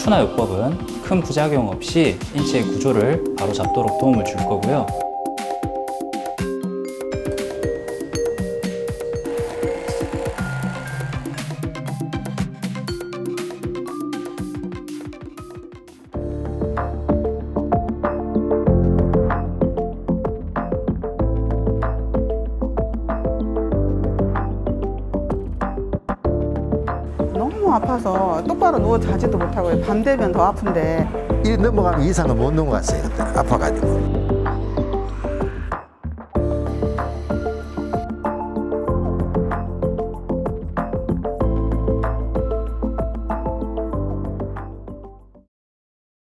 순화요법은 큰 부작용 없이 인체의 구조를 바로 잡도록 도움을 줄 거고요. 너무 아파서 똑바로 누워 자지도 못하고 밤 되면 더 아픈데 이 넘어가면 이상은 못 넘어갔어요. 그때 아파가지고.